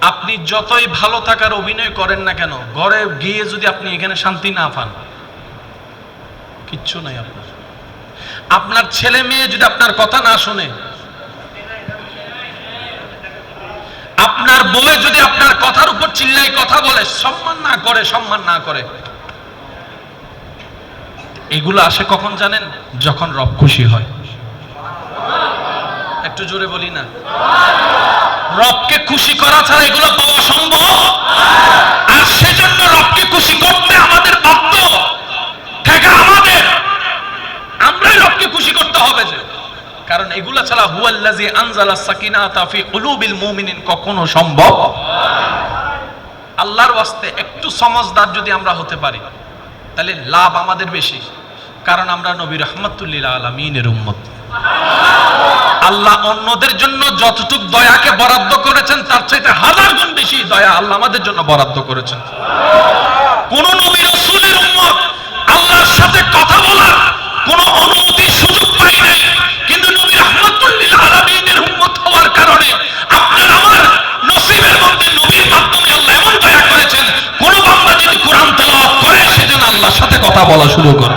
আপনি যতই ভালো থাকার অভিনয় করেন না কেন, ঘরে গিয়ে যদি আপনি এখানে শান্তি না পান, কিচ্ছু নাই আপনার। আপনার ছেলে মেয়ে যদি আপনার কথা না শুনে, আপনার বউয়ে যদি আপনার কথার উপর চিল্লাই কথা বলে, সম্মান না করে, সম্মান না করে, এগুলো আসে কখন জানেন? যখন রব খুশি হয়। একটু জোরে বলি না? রবকে খুশি করা ছাড়া এগুলো পাওয়া সম্ভব আর সেজন্য রবকে খুশি করতে আমাদের বাধ্য আমাদের। আমরাই রবকে খুশি করতে হবে যে। কারণ এগুলা ছাড়া হুয়াল্লাজি আনজালা সাকিনাতা ফি কুলুবিল মুমিনিন কখনো সম্ভব। আল্লাহর ওয়াস্তে একটু সমজদার যদি আমরা হতে পারি, তাহলে লাভ আমাদের বেশি। কারণ আমরা নবী রহমতুল্লিল আলমিনের উম্মত। আল্লাহ অন্যদের জন্য যতটুক দয়াকে বরাদ্দ করেছেন, তার চাইতে হাজার গুণ বেশি দয়া আল্লাহ আমাদের জন্য বরাদ্দ করেছেন। কোন নবী রসুলের উম্মত আল্লাহর সাথে কথা বলার কোন অনুমতির সুযোগ পাই নাই। কিন্তু নবী রহমতুল্লিল আলমিনের উম্মত হওয়ার কারণে আপনার আমার নসিবের মধ্যে নবীর মাধ্যমে আল্লাহ এমন দয়া করেছেন, কোন বান্দা যদি কোরআন তেলাওয়াত করে সেজন্য আল্লাহর সাথে কথা বলা শুরু করে।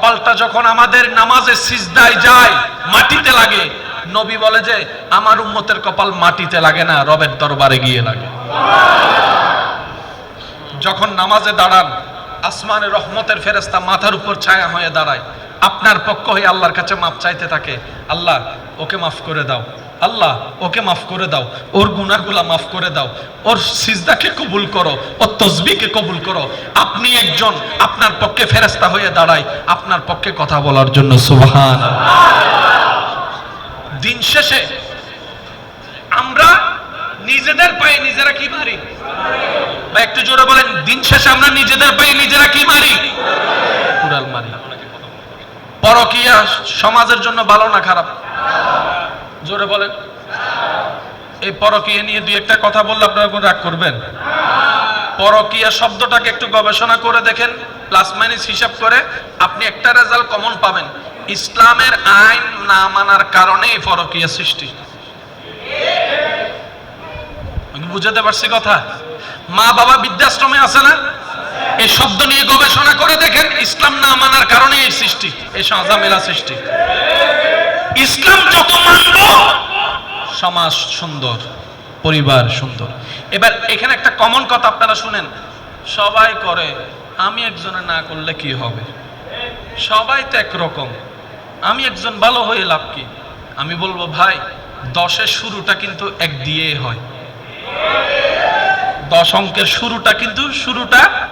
কপালটা যখন আমাদের নামাজে সিজদায় যায়, মাটিতে লাগে। নবী বলে যে, আমার উম্মতের কপাল মাটিতে লাগে না, রবের দরবারে গিয়ে লাগে। যখন নামাজে দাঁড়ান, আসমানে রহমতের ফেরেস্তা মাথার উপর ছায়া হয়ে দাঁড়ায়। আপনার পক্ষ হয়ে আল্লাহর কাছে মাপ চাইতে থাকে, আল্লাহ, ওকে মাফ করে দাও। আল্লাহ, ওকে মাফ করে দাও, ওর গুনাহগুলা মাফ করে দাও, ওর সিজদাকে কবুল করো, ওর তসবিকে কবুল করো। আপনি একজন, আপনার পক্ষে ফেরেস্তা হয়ে দাঁড়ায়, আপনার পক্ষে কথা বলার জন্য সুবহান দিন শেষে আমরা নিজেদের পায়ে নিজেরা কি মারি? বা একটু জোরে বলেন, দিন শেষে আমরা নিজেদের পায়ে নিজেরা কি মারি? কুড়াল মারি। পরকিয়া সমাজের জন্য ভালো না খারাপ? জোরে বলেন। এই পরকিয়া নিয়ে দুই একটা কথা বললে আপনারা কোনো রাগ করবেন। পরকিয়া শব্দটাকে একটু গবেষণা করে দেখেন প্লাস মাইনাস হিসাব করে, আপনি একটা রেজাল্ট কমন পাবেন। ইসলামের আইন না মানার কারণে এই পরকিয়া সৃষ্টি। আমি বুঝাতে পারছি কথা? মা বাবা বৃদ্ধাশ্রমে আছে না? এই শব্দ নিয়ে গবেষণা করে দেখেন, ইসলাম না মানার কারণে এই সৃষ্টি, এই সাজামেলা সৃষ্টি। ইসলাম যত মানব, সমাজ সুন্দর, পরিবার সুন্দর। এবার এখানে একটা কমন কথা আপনারা শুনেন। সবাই করে, আমি একজনে না করলে কি হবে? সবাই তো একরকম। আমি একজন ভালো হয়ে লাভ কি? আমি বলব, ভাই, দশের শুরুটা কিন্তু এক দিয়ে হয়। দশ অঙ্কের শুরুটা কিন্তু শুরুটা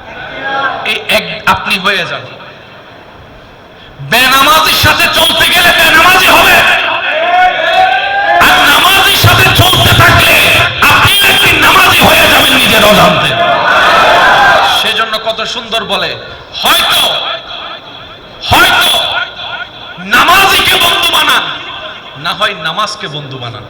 এই এক আপনি হয়ে যান। বেনামাজির সাথে চলতে গেলে বেনামাজি সুন্দর বলে হয়তো হয়তো নামাজিকে বন্ধু বানান না হয় নামাজকে বন্ধু বানান।